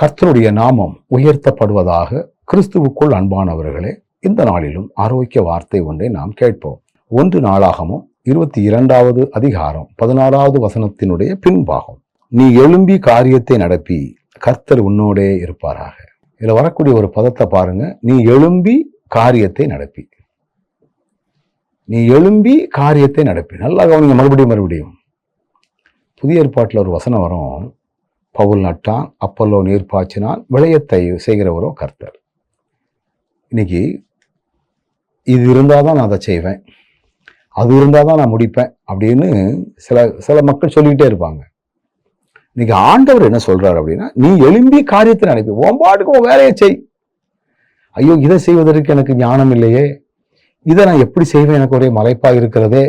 கர்த்தருடைய நாமம் உயர்த்தப்படுவதாக கிறிஸ்துவுக்குள் அன்பானவர்களே இந்த நாளிலும் ஆரோக்கிய வார்த்தை ஒன்றை நாம் கேட்போம். ஒன்று நாளாகமும் இருபத்தி இரண்டாவது அதிகாரம் பதினாறாவது வசனத்தினுடைய பின்பாகம். நீ எழும்பி காரியத்தை நடப்பி கர்த்தர் உன்னோடே இருப்பாராக. இதில் வரக்கூடிய ஒரு பதத்தை பாருங்க. நீ எழும்பி காரியத்தை நடப்பி. நீ எழும்பி காரியத்தை நடப்பி. நல்லா கவனிங்க மறுபடியும் மறுபடியும். புதிய ஏற்பாட்டில் ஒரு வசனம் வரும். பவுல் நட்டான் அப்பல்லோ நீர் பாய்ச்சினான் விளையத்தை செய்கிறவரோ கர்த்தர். இன்னைக்கு இது இருந்தால் தான் நான் அதை செய்வேன் அது இருந்தால் தான் நான் முடிப்பேன் அப்படின்னு சில சில மக்கள் சொல்லிக்கிட்டே இருப்பாங்க. இன்னைக்கு ஆண்டவர் என்ன சொல்றாரு அப்படின்னா நீ எழும்பி காரியத்தை நடப்பி உன் பாட்டுக்கு உன் வேலையை செய். ஐயோ இதை செய்வதற்கு எனக்கு ஞானம் இல்லையே. இதை நான் எப்படி செய்வேன்? எனக்கு ஒரே மலைப்பாக இருக்கிறதே.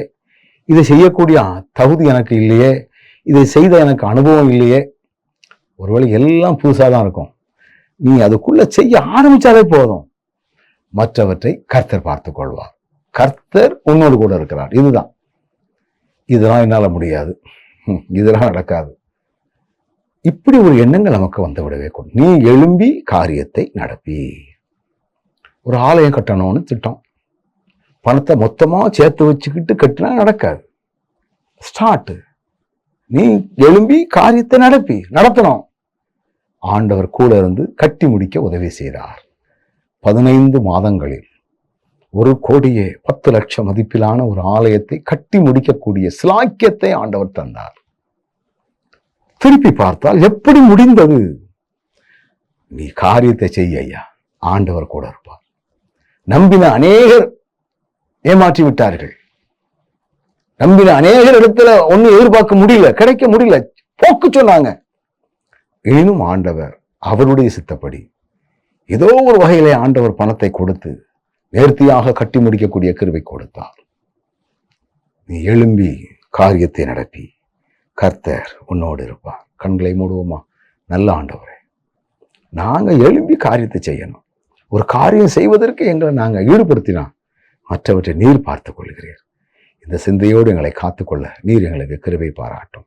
இதை செய்யக்கூடிய தகுதி எனக்கு இல்லையே. இதை செய்த எனக்கு அனுபவம் இல்லையே. ஒருவேளை எல்லாம் புதுசாக தான் இருக்கும். நீ அதுக்குள்ளே செய்ய ஆரம்பித்தாலே போதும். மற்றவற்றை கர்த்தர் பார்த்து கொள்வார். கர்த்தர் உன்னோடு கூட இருக்கிறார். இதுதான். இதெல்லாம் என்னால் முடியாது. இதெல்லாம் நடக்காது. இப்படி ஒரு எண்ணங்கள் நமக்கு வந்து விடவே கூடும். நீ எழும்பி காரியத்தை நடப்பி. ஒரு ஆலயம் கட்டணும்னு திட்டம். பணத்தை மொத்தமாக சேர்த்து வச்சுக்கிட்டு கட்டினா நடக்காது. ஸ்டார்ட்டு நீ எழும்பி காரியத்தை நடப்பி. நடத்தணும். ஆண்டவர் கூட இருந்து கட்டி முடிக்க உதவி செய்தார். பதினைந்து மாதங்களில் ஒரு கோடியே பத்து லட்சம் மதிப்பிலான ஒரு ஆலயத்தை கட்டி முடிக்கக்கூடிய சிலாக்கியத்தை ஆண்டவர் தந்தார். திருப்பி பார்த்தால் எப்படி முடிந்தது? நீ காரியத்தை செய்ய ஐயா. ஆண்டவர் கூட இருப்பார். நம்பின அநேகர் ஏமாற்றி விட்டார்கள். நம்பின அநேகர் இடத்துல ஒன்னும் எதிர்பார்க்க முடியல கிடைக்க முடியல. போக்கு சொன்னாங்க. எனினும் ஆண்டவர் அவருடைய சித்தப்படி ஏதோ ஒரு வகையிலே ஆண்டவர் பணத்தை கொடுத்து நேர்த்தியாக கட்டி முடிக்கக்கூடிய கிருவை கொடுத்தார். நீ எழும்பி காரியத்தை நடப்பி கர்த்தர் உன்னோடு இருப்பார். கண்களை மூடுவோமா? நல்ல ஆண்டவரே நாங்க எழும்பி காரியத்தை செய்யணும். ஒரு காரியம் செய்வதற்கு எங்களை நாங்க ஈடுபடுத்தினா மற்றவற்றை நீர் பார்த்துக் கொள்கிறீர். இந்த சிந்தையோடு எங்களை காத்துக்கொள்ள நீர் எங்களுக்கு கிருவை பாராட்டும்.